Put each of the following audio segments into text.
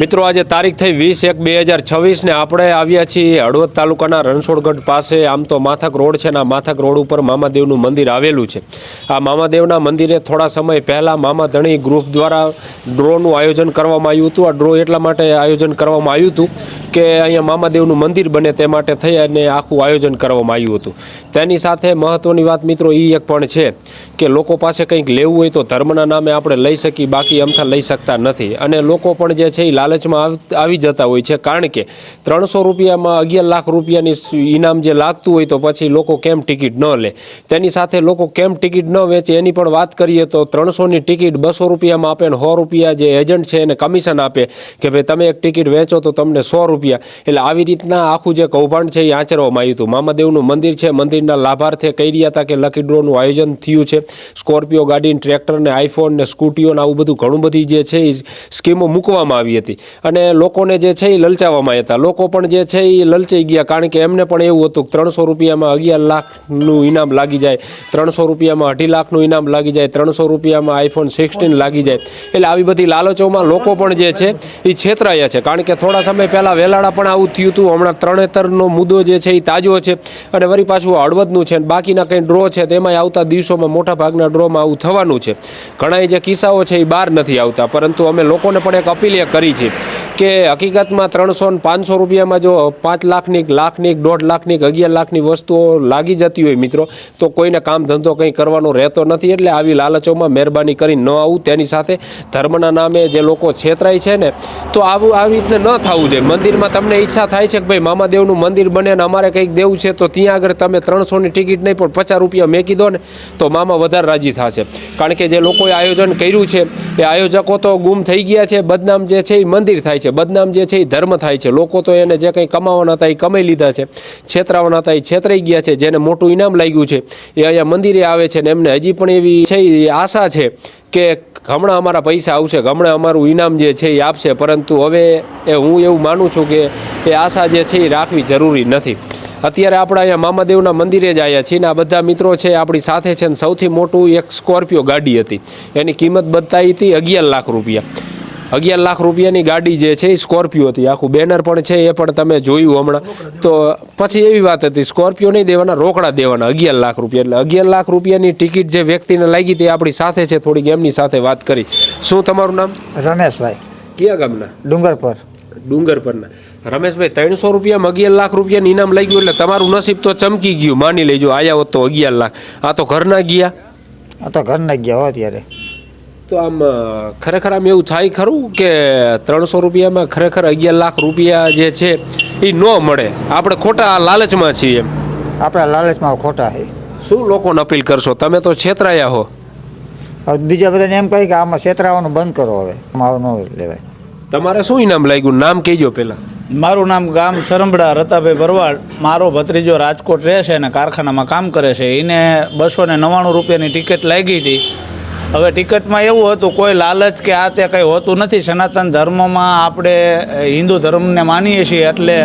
મિત્રો, આજે તારીખ થઈ વીસ એક બે હજાર છવ્વીસને આપણે આવ્યા છીએ હળવદ તાલુકાના રણછોડગઢ પાસે. આમ તો માથક રોડ છે ને આ માથક રોડ ઉપર મામાદેવનું મંદિર આવેલું છે. આ મામાદેવના મંદિરે થોડા સમય પહેલાં મામા ધણી ગ્રુપ દ્વારા ડ્રોનું આયોજન કરવામાં આવ્યું હતું. આ ડ્રો એટલા માટે આયોજન કરવામાં આવ્યું હતું કે અહીંયા મામાદેવનું મંદિર બને તે માટે થઈ અને આખું આયોજન કરવામાં આવ્યું હતું. તેની સાથે મહત્ત્વની વાત મિત્રો એ એક પણ છે કે લોકો પાસે કંઈક લેવું હોય તો ધર્મના નામે આપણે લઈ શકીએ, બાકી અમથા લઈ શકતા નથી. અને લોકો પણ જે છે એ લાલચમાં આવ- જતા હોય છે. કારણ કે ત્રણસો રૂપિયામાં અગિયાર લાખ રૂપિયાની ઇનામ જે લાગતું હોય તો પછી લોકો કેમ ટિકિટ ન લે? તેની સાથે લોકો કેમ ટિકિટ ન વેચે? એની પણ વાત કરીએ તો ત્રણસોની ટિકિટ બસો રૂપિયામાં આપે અને સો રૂપિયા જે એજન્ટ છે એને કમિશન આપે કે ભાઈ તમે એક ટિકિટ વેચો તો તમને સો રૂપિયા. એટલે આવી રીતના આખું જે કૌભાંડ છે એ આચરવામાં આવ્યું હતું. મામાદેવનું મંદિર છે. મંદિરના લાભાર્થે કહી રહ્યા હતા કે લકી ડ્રોનું આયોજન થયું છે. સ્કોર્પિયો ગાડી ટ્રેક્ટર ને આઈફોન ને સ્કૂટીઓ ને આવું બધું ઘણું બધી જે છે એ સ્કીમો મૂકવામાં આવી હતી. અને લોકોને જે છે એ લલચાવવામાં હતા. લોકો પણ જે છે એ લલચાઈ ગયા કારણ કે એમને પણ એવું હતું કે ત્રણસો રૂપિયામાં અગિયાર લાખનું ઇનામ લાગી જાય, ત્રણસો રૂપિયામાં અઢી લાખનું ઇનામ લાગી જાય, ત્રણસો રૂપિયામાં આઈફોન સિક્સટીન લાગી જાય. એટલે આવી બધી લાલચોમાં લોકો પણ જે છે એ છેતરાયા છે. કારણ કે થોડા સમય પહેલાં વેલાડા પણ આવું થયું હતું. હમણાં ત્રણેતરનો મુદ્દો જે છે એ તાજો છે અને વળી પાછું હળવદનું છે બાકીના કંઈ ડ્રો છે તેમાંય આવતા દિવસોમાં મોટા ભાગના ડ્રોમાં આવું થવાનું છે. ઘણા જે કિસ્સાઓ છે એ બહાર નથી આવતા. પરંતુ અમે લોકોને પણ એક અપીલ કરી છે Федерации કે હકીકતમાં ત્રણસો ને પાંચસો રૂપિયામાં જો પાંચ લાખની લાખની, દોઢ લાખની અગિયાર લાખની વસ્તુઓ લાગી જતી હોય મિત્રો, તો કોઈને કામ ધંધો કંઈ કરવાનો રહેતો નથી. એટલે આવી લાલચોમાં મહેરબાની કરી ન આવું. તેની સાથે ધર્મના નામે જે લોકો છેતરાય છે ને, તો આવું, આવી રીતે ન થવું જોઈએ. મંદિરમાં તમને ઈચ્છા થાય છે કે ભાઈ મામાદેવનું મંદિર બને ને અમારે કંઈક દેવું છે, તો ત્યાં આગળ તમે ત્રણસોની ટિકિટ નહીં, પણ પચાસ રૂપિયા મેકી દો ને, તો મામા વધારે રાજી થશે. કારણ કે જે લોકોએ આયોજન કર્યું છે, એ આયોજકો તો ગુમ થઈ ગયા છે. બદનામ જે છે એ મંદિર થાય છે. બદનામ જે છે એ ધર્મ થાય છે. લોકો તો એને જે કંઈ કમાવાના હતા એ કમાઈ લીધા છે. છેતરાવાના હતા એ છેતરાઈ ગયા છે. જેને મોટું ઇનામ લાગ્યું છે એ અહીંયા મંદિરે આવે છે ને એમને હજી પણ એવી છે એ આશા છે કે હમણાં અમારા પૈસા આવશે. હમણાં અમારું ઇનામ જે છે એ આપશે. પરંતુ હવે એ હું એવું માનું છું કે એ આશા જે છે એ રાખવી જરૂરી નથી. અત્યારે આપણે અહીંયા મામાદેવના મંદિરે જ આવ્યા છીએ ને આ બધા મિત્રો છે આપણી સાથે છે ને સૌથી મોટું એક સ્કોર્પિયો ગાડી હતી. એની કિંમત બતાવી હતી અગિયાર લાખ રૂપિયા. અગિયાર લાખ રૂપિયાની ગાડી જે છે એ સ્કોર્પિયો હતી. આખું બેનર પણ છે એ પણ તમે જોયું હમણાં. તો પછી એવી વાત હતી સ્કોર્પિયો નહીં દેવાના રોકડા દેવાના અગિયાર લાખ રૂપિયા. એટલે અગિયાર લાખ રૂપિયાની ટિકિટ જે વ્યક્તિને લાગી તે આપણી સાથે છે થોડીક એમની સાથે વાત કરી. શું તમારું નામ? રમેશભાઈ. કયા ગામના? ડુંગર પર ડુંગર પરના રમેશભાઈ ત્રણસો રૂપિયામાં અગિયાર લાખ રૂપિયાનું ઇનામ લઈ ગયું એટલે તમારું નસીબ તો ચમકી ગયું. માની લેજો આયા હોત તો અગિયાર લાખ. આ તો ઘરના ગયા. આ તો ઘરના ગયા હો અત્યારે. તો આમ ખરેખર આમ એવું થાય ખરું કે ત્રણસો રૂપિયામાં ખરેખર અગિયાર લાખ રૂપિયા જે છે એ ન મળે? આપણે ખોટા લાલચમાં છીએ એમ. આપણા લાલચમાં ખોટા છે. શું લોકોને અપીલ કરશો? તમે તો છેતરાયા હો. બીજા બધાને એમ કહી કે આમાં છેતરાવાનું બંધ કરો હવે. આવું ન લેવાય. તમારે શું ઇનામ લાગ્યું? નામ કહેજો પહેલાં. મારું નામ ગામ સરંબડા રતાભાઈ ભરવાડ. મારો ભત્રીજો રાજકોટ રહે છે અને કારખાનામાં કામ કરે છે. એને બસો ને નવ્વાણું રૂપિયાની ટિકિટ લાગી હતી. હવે ટિકિટમાં એવું હતું કોઈ લાલચ કે આ તે કંઈ હોતું નથી. સનાતન ધર્મમાં આપણે હિન્દુ ધર્મને માનીએ છીએ એટલે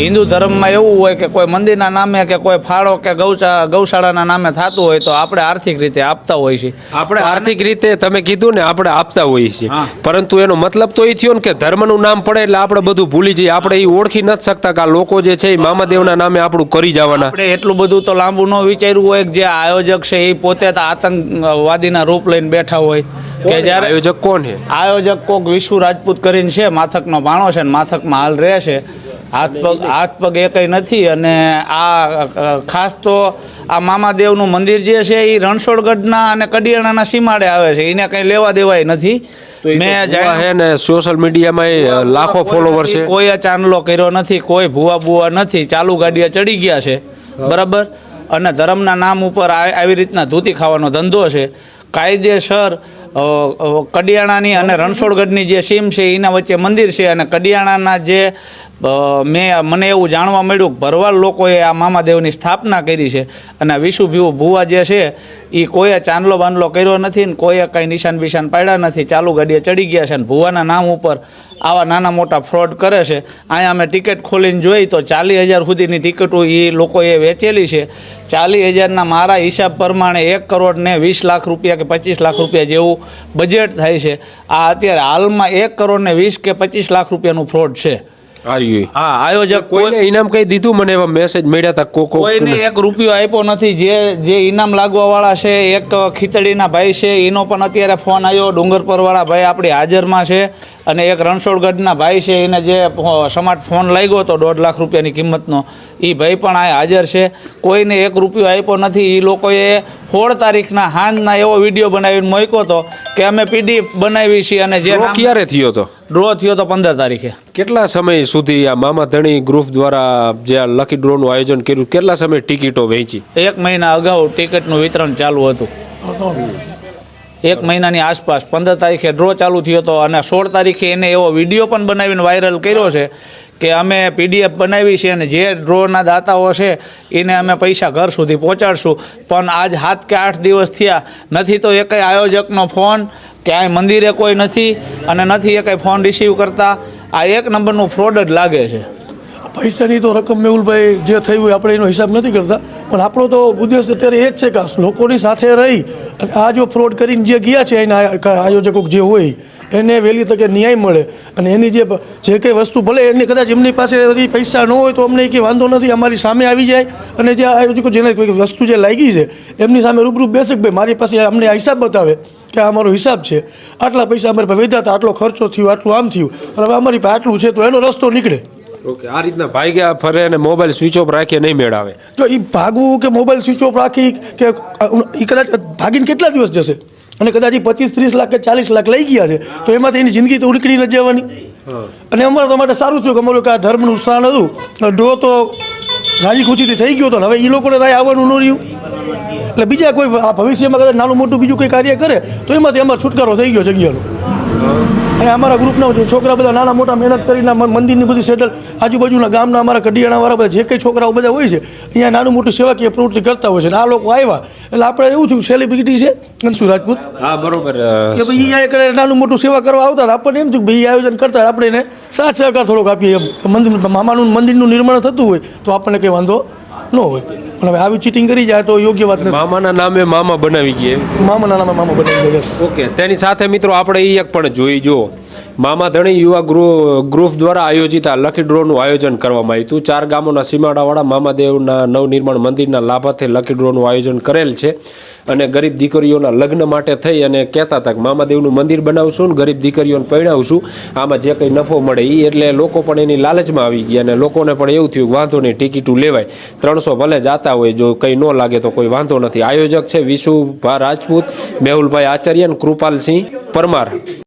હિન્દુ ધર્મમાં એવું હોય કે કોઈ મંદિરના નામે કે કોઈ ફાળો કે ગૌશા ગૌશાળાના નામે થતું હોય તો આપણે આર્થિક રીતે આપતા હોય છે આપણે આર્થિક રીતે તમે કીધું ને આપણે આપતા હોઈએ છીએ. પરંતુ એનો મતલબ તો એ થયો ને કે ધર્મનું નામ પડે એટલે આપણે બધું ભૂલી જઈએ. આપણે એ ઓળખી નથી શકતા કે આ લોકો જે છે એ મામાદેવના નામે આપણું કરી જવાના. આપણે એટલું બધું તો લાંબુ ન વિચાર્યું હોય કે જે આયોજક છે એ પોતે આતંકવાદીના રૂપ લઈને બેઠા હોય કે જ્યારે આયોજક કોણ છે? આયોજક કોક વિશ્વ રાજપૂત કરીને છે માથકનો ભાણો છે ને માથકમાં હાલ રહે છે. હાથ પગ હાથ પગ એ કંઈ નથી અને આ ખાસ તો આ મામાદેવનું મંદિર જે છે એ રણછોડગઢના અને કડિયાણાના સીમાડે આવે છે. એને કંઈ લેવા દેવાય નથી. મેં હે ને સોશિયલ મીડિયામાં લાખો ફોલોવર છે. કોઈએ ચાંદલો કર્યો નથી કોઈ ભૂવા બુવા નથી. ચાલુ ગાડીયા ચડી ગયા છે. બરાબર? અને ધર્મના નામ ઉપર આ- આવી રીતના ધૂતી ખાવાનો ધંધો છે. કાયદેસર કડિયાણાની અને રણછોડગઢની જે સીમ છે એના વચ્ચે મંદિર છે અને કડિયાણાના જે મેં મને એવું જાણવા મળ્યું કે ભરવાડ લોકોએ આ મામાદેવની સ્થાપના કરી છે અને વિશુભ્યુ ભીવું જે છે એ કોઈએ ચાંદલો બાંદલો કર્યો નથી ને કોઈએ કંઈ નિશાન બિશાન પાડ્યા નથી. ચાલુ ગાડીએ ચડી ગયા છે ને ભુવાના નામ ઉપર આવા નાના મોટા ફ્રોડ કરે છે. અહીંયા અમે ટિકિટ ખોલીને જોઈ તો ચાલીસ હજાર સુધીની ટિકિટો એ લોકોએ વેચેલી છે. ચાલીસ હજારના મારા હિસાબ પ્રમાણે એક કરોડ ને વીસ લાખ રૂપિયા કે પચીસ લાખ રૂપિયા જેવું બજેટ થાય છે. આ અત્યારે હાલમાં એક કરોડ ને વીસ કે પચીસ લાખ રૂપિયાનું ફ્રોડ છે. આ રહ્યું હા આયોજક કોઈને ઇનામ કઈ દીધું મને એવા મેસેજ મળ્યા હતા કોઈને એક રૂપિયો આપ્યો નથી. જે જે ઇનામ લાગવા વાળા છે એક ખીચડીના ભાઈ છે એનો પણ અત્યારે ફોન આવ્યો ડુંગરપર વાળા ભાઈ આપણી હાજરમાં છે અને એક રણછોડગઢના ભાઈ છે એને જે સ્માર્ટ ફોન લાગ્યો હતો દોઢ લાખ રૂપિયાની કિંમતનો. એ ભાઈ પણ આ હાજર છે. કોઈને એક રૂપિયો આપ્યો નથી. એ લોકોએ સોળ તારીખના હાંજના એવો વીડિયો બનાવીને મૂક્યો હતો કે અમે પીડીએફ બનાવી છીએ અને જે ક્યારે થયો હતો ડ્રો થયો તો પંદર તારીખે. કેટલા સમય સુધી આ મામા ધણી ગ્રુપ દ્વારા જે આ લકી ડ્રોનું આયોજન કર્યું? કેટલા સમય ટિકિટો વેચી? એક મહિના અગાઉ ટિકિટનું વિતરણ ચાલુ હતું. એક મહિનાની આસપાસ પંદર તારીખે ડ્રો ચાલુ થયો હતો અને સોળ તારીખે એને એવો વીડિયો પણ બનાવીને વાયરલ કર્યો છે કે અમે પીડીએફ બનાવી છે અને જે ડ્રોના દાતાઓ છે, એને અમે પૈસા ઘર સુધી પહોંચાડશું. પણ આજ સાત કે આઠ દિવસ થયા, નથી તો એકેય આયોજકનો ફોન, ક્યાંય મંદિરે કોઈ નથી અને નથી એ કંઈ ફોન રિસીવ કરતા. આ એક નંબરનું ફ્રોડ જ લાગે છે. પૈસાની તો રકમ મેહુલભાઈ, જે થયું હોય આપણે એનો હિસાબ નથી કરતા. પણ આપણો તો ઉદ્દેશ અત્યારે એ જ છે કે લોકોની સાથે રહી અને આ જો ફ્રોડ કરીને જે ગયા છે, એના આયોજકો જે હોય એને વહેલી તકે ન્યાય મળે. અને એની જે જે કંઈ વસ્તુ ભલે એની કદાચ એમની પાસે પૈસા ન હોય તો અમને કંઈ વાંધો નથી અમારી સામે આવી જાય. અને જે જેને કોઈ વસ્તુ જે લાગી છે એમની સામે રૂબરૂ બેસે ભાઈ મારી પાસે અમને આ હિસાબ બતાવે કે આ અમારો હિસાબ છે. આટલા પૈસા અમારી પાસે વેધા હતા આટલો ખર્ચો થયો આટલું આમ થયું. અને હવે અમારી પાસે આટલું છે તો એનો રસ્તો નીકળે. ઓકે આ રીતના ભાગ્યા ફરે અને મોબાઈલ સ્વિચ ઓફ રાખીએ નહીં મેળાવે. તો એ ભાગવું કે મોબાઈલ સ્વિચ ઓફ રાખી કે એ કદાચ ભાગીને કેટલા દિવસ જશે? અને કદાચ એ પચીસ ત્રીસ લાખ કે ચાલીસ લાખ લઈ ગયા છે તો એમાંથી એની જિંદગી તો ઉડકડી ન જવાની. અને અમારે તો માટે સારું થયું કે અમારું કે આ ધર્મનું સ્થાન હતું. ડ્રો તો રાજી ખુશીથી થઈ ગયો હતો હવે એ લોકોને રાય આવવાનું ન રહ્યું. એટલે બીજા કોઈ આ ભવિષ્યમાં કદાચ નાનું મોટું બીજું કોઈ કાર્ય કરે તો એમાંથી અમારો છુટકારો થઈ ગયો જગ્યાનો. અને અમારા ગ્રુપના છોકરા બધા નાના મોટા મહેનત કરીને મંદિરની બધી સેટલ આજુબાજુના ગામના અમારા કડિયાણાવાળા બધા જે કંઈ છોકરાઓ બધા હોય છે અહીંયા નાનું મોટું સેવાકીય પ્રવૃત્તિ કરતા હોય છે. અને આ લોકો આવ્યા. એટલે આપણે એવું થયું સેલિબ્રિટી છે અંશુ રાજપૂત. હા બરોબર કે ભાઈ અહીંયા નાનું મોટું સેવા કરવા આવતા આપણને એમ થયું કે ભાઈ આયોજન કરતા આપણે એને સાથ સહકાર થોડોક આપીએ એમ. મંદિર મામાનું મંદિરનું નિર્માણ થતું હોય તો આપણને કંઈ વાંધો ન હોય. પણ હવે આવી ચીટિંગ કરી જાય તો યોગ્ય વાત નથી. મામાના નામે મામા બનાવી ગયા મામાના નામે મામા બનાવી ગયા ઓકે તેની સાથે મિત્રો આપણે એ એક પણ જોઈ જો મામા ધણી યુવા ગૃહ ગ્રુપ દ્વારા આયોજિત આ લકી ડ્રોનું આયોજન કરવામાં આવ્યું હતું. ચાર ગામોના સીમાડાવાળા મામાદેવના નવનિર્માણ મંદિરના લાભાર્થે લકી ડ્રોનું આયોજન કરેલ છે અને ગરીબ દીકરીઓના લગ્ન માટે થઈ અને કહેતા હતા કે, મામાદેવનું મંદિર બનાવશું ને ગરીબ દીકરીઓને પરણાવશું આમાં જે કંઈ નફો મળે એ એટલે લોકો પણ એની લાલચમાં આવી ગયા અને લોકોને પણ એવું થયું વાંધો નહીં, ટિકિટું લેવાય. ત્રણસો ભલે જાતા હોય, જો કંઈ ન લાગે તો કોઈ વાંધો નથી. આયોજક છે વિશુભા રાજપૂત, મેહુલભાઈ આચાર્ય અને કૃપાલસિંહ પરમાર.